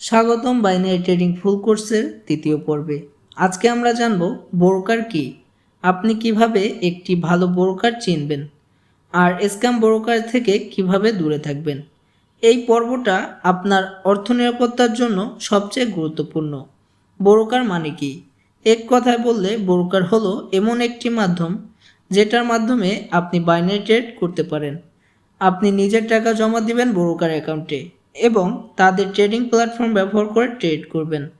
স্বাগতম binary trading ফুল কোর্সের তৃতীয় পর্বে। আজকে আমরা জানব ব্রোকার কি? আপনি কীভাবে একটি ভালো ব্রোকার চিনবেন? আর স্ক্যাম ব্রোকার থেকে কীভাবে দূরে থাকবেন? এই পর্বটা আপনার অর্থ নিরাপত্তার জন্য সবচেয়ে গুরুত্বপূর্ণ। ব্রোকার মানে কি? এক কথায় বললে ব্রোকার হলো এমন একটি মাধ্যম যেটার মাধ্যমে আপনি বাইনারি ট্রেড করতে পারেন। আপনি নিজের টাকা জমা দিবেন ব্রোকার অ্যাকাউন্টে। এবং তাদের ট্রেডিং প্ল্যাটফর্ম ব্যবহার করে ট্রেড করবেন।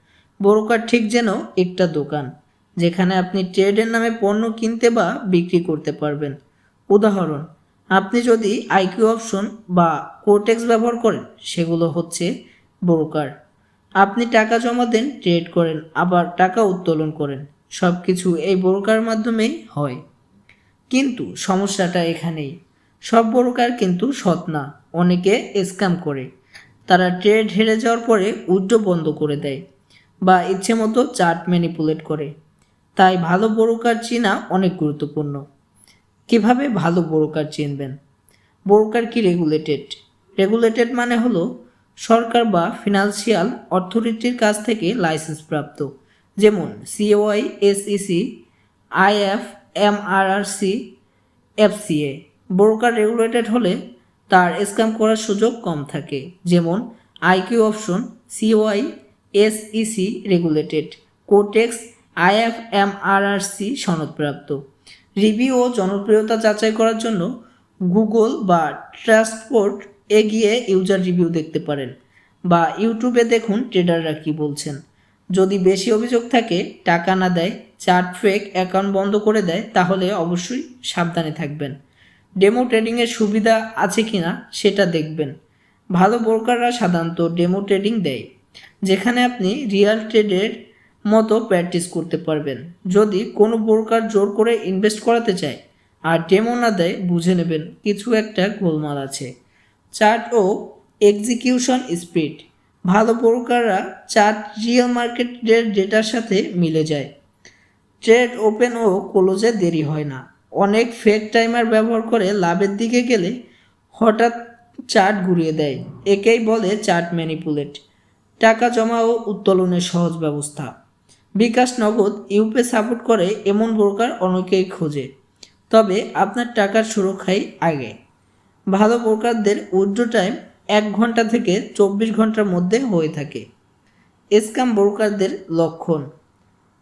ব্রোকার ঠিক যেন একটা দোকান, যেখানে আপনি ট্রেডের নামে পণ্য কিনতে বা বিক্রি করতে পারবেন। উদাহরণ, আপনি যদি আইকিউ অপশন বা কোটেক্স ব্যবহার করেন, সেগুলো হচ্ছে ব্রোকার। আপনি টাকা জমা দেন ট্রেড করেন, আবার টাকা উত্তোলন করেন। সব কিছু এই ব্রোকার মাধ্যমেই হয়। কিন্তু সমস্যাটা এখানেই, সব ব্রোকার কিন্তু সৎ না, অনেকে স্ক্যাম করে। তারা ট্রেড হেরে যাওয়ার পরে উইড্রো বন্ধ করে দেয় বা ইচ্ছে মতো চার্ট ম্যানিপুলেট করে। তাই ভালো ব্রোকার চেনা অনেক গুরুত্বপূর্ণ। কীভাবে ভালো ব্রোকার চিনবেন? ব্রোকার কি রেগুলেটেড? রেগুলেটেড মানে হলো সরকার বা ফিনান্সিয়াল অথরিটির কাছ থেকে লাইসেন্স প্রাপ্ত। যেমন COI SEC IF MRRC FCA. Broker regulated হলে তার স্ক্যাম করার সুযোগ কম থাকে, যেমন IQ option COI SEC regulated Quotex IFMRRC সনদপ্রাপ্ত। Review ও জনপ্রিয়তা যাচাই করার জন্য গুগল বা ট্রান্সপোর্ট এগিয়ে ইউজার রিভিউ দেখতে পারেন বা ইউটিউবে দেখুন ট্রেডাররা কী বলছেন। যদি বেশি অভিযোগ থাকে, টাকা না দেয়, চার্ট ফেক, অ্যাকাউন্ট বন্ধ করে দেয়, তাহলে অবশ্যই সাবধানে থাকবেন। ডেমো ট্রেডিংয়ের সুবিধা আছে কি না সেটা দেখবেন। ভালো ব্রোকাররা সাধারণত ডেমো ট্রেডিং দেয়, যেখানে আপনি রিয়েল ট্রেডের মতো প্র্যাকটিস করতে পারবেন। যদি কোনো ব্রোকার জোর করে ইনভেস্ট করাতে চায় আর ডেমো না দেয়, বুঝে নেবেন কিছু একটা গোলমাল আছে। চার্ট ও এক্সিকিউশন স্পিড। ভালো ব্রোকাররা চার্ট রিয়েল মার্কেটের ডেটার সাথে মিলে যায়। ট্রেড ওপেন ও ক্লোজে দেরি হয় না। অনেক ফেক টাইমার ব্যবহার করে লাভের দিকে গেলে হঠাৎ চার্ট ঘুরিয়ে দেয়। একেই বলে চার্ট ম্যানিপুলেট টাকা জমা ও উত্তোলনের সহজ ব্যবস্থা। বিকাশ নগদ ইউপে সাপোর্ট করে এমন ব্রোকার অনেকেই খোঁজে। তবে আপনার টাকার সুরক্ষাই আগে। ভালো ব্রোকারদের উইথড্র টাইম এক ঘণ্টা থেকে চব্বিশ ঘণ্টার মধ্যে হয়ে থাকে। স্ক্যাম ব্রোকারদের লক্ষণ।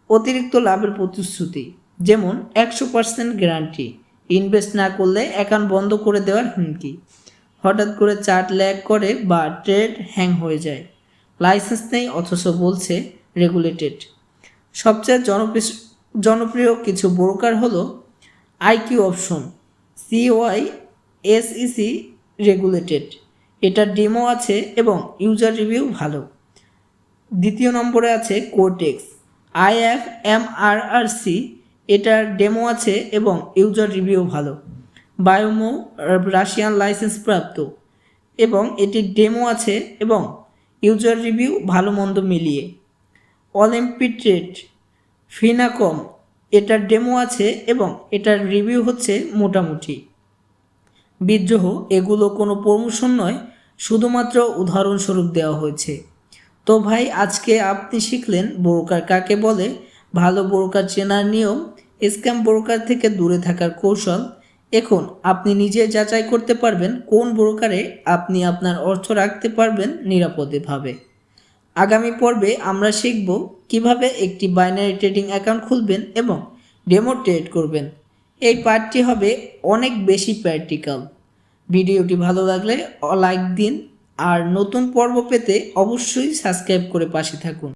অতিরিক্ত লাভের প্রতিশ্রুতি। যেমন একশো পার্সেন্ট গ্যারান্টি। ইনভেস্ট না করলে অ্যাকাউন্ট বন্ধ করে দেওয়ার হুমকি। হঠাৎ করে চার্ট ল্যাগ করে বা ট্রেড হ্যাং হয়ে যায়। লাইসেন্স নেই, অথচ বলছে রেগুলেটেড। সবচেয়ে জনপ্রিয় জনপ্রিয় কিছু ব্রোকার হলো IQ option COI SEC regulated. এটার ডেমো আছে এবং ইউজার রিভিউ ভালো। দ্বিতীয় নম্বরে আছে কোটেক্স আইএফ এমআরআরসি এটার ডেমো আছে এবং ইউজার রিভিউ ভালো। বায়োমো রাশিয়ান লাইসেন্স প্রাপ্ত। এবং এটির ডেমো আছে এবং ইউজার রিভিউ ভালো মন্দ মিলিয়ে। অলিম্পিট্রেড ফিনাকম এটার ডেমো আছে এবং এটার রিভিউ হচ্ছে মোটামুটি। বিদ্রোহ, এগুলো কোনো প্রমোশন নয়, শুধুমাত্র উদাহরণস্বরূপ দেওয়া হয়েছে। তো ভাই, আজকে আপনি শিখলেন ব্রোকার কাকে বলে, ভালো ব্রোকার চেনার নিয়ম স্ক্যাম ব্রোকার থেকে দূরে থাকার কৌশল। এখন আপনি নিজে যাচাই করতে পারবেন কোন ব্রোকারে আপনি আপনার অর্থ রাখতে পারবেন নিরাপদেভাবে। আগামী পর্বে আমরা শিখব কীভাবে একটি বাইনারি ট্রেডিং অ্যাকাউন্ট খুলবেন এবং ডেমো ট্রেড করবেন। এই পার্টটি হবে অনেক বেশি প্র্যাকটিক্যাল ভিডিওটি ভালো লাগলে লাইক দিন, আর নতুন পর্ব পেতে অবশ্যই সাবস্ক্রাইব করে পাশে থাকুন।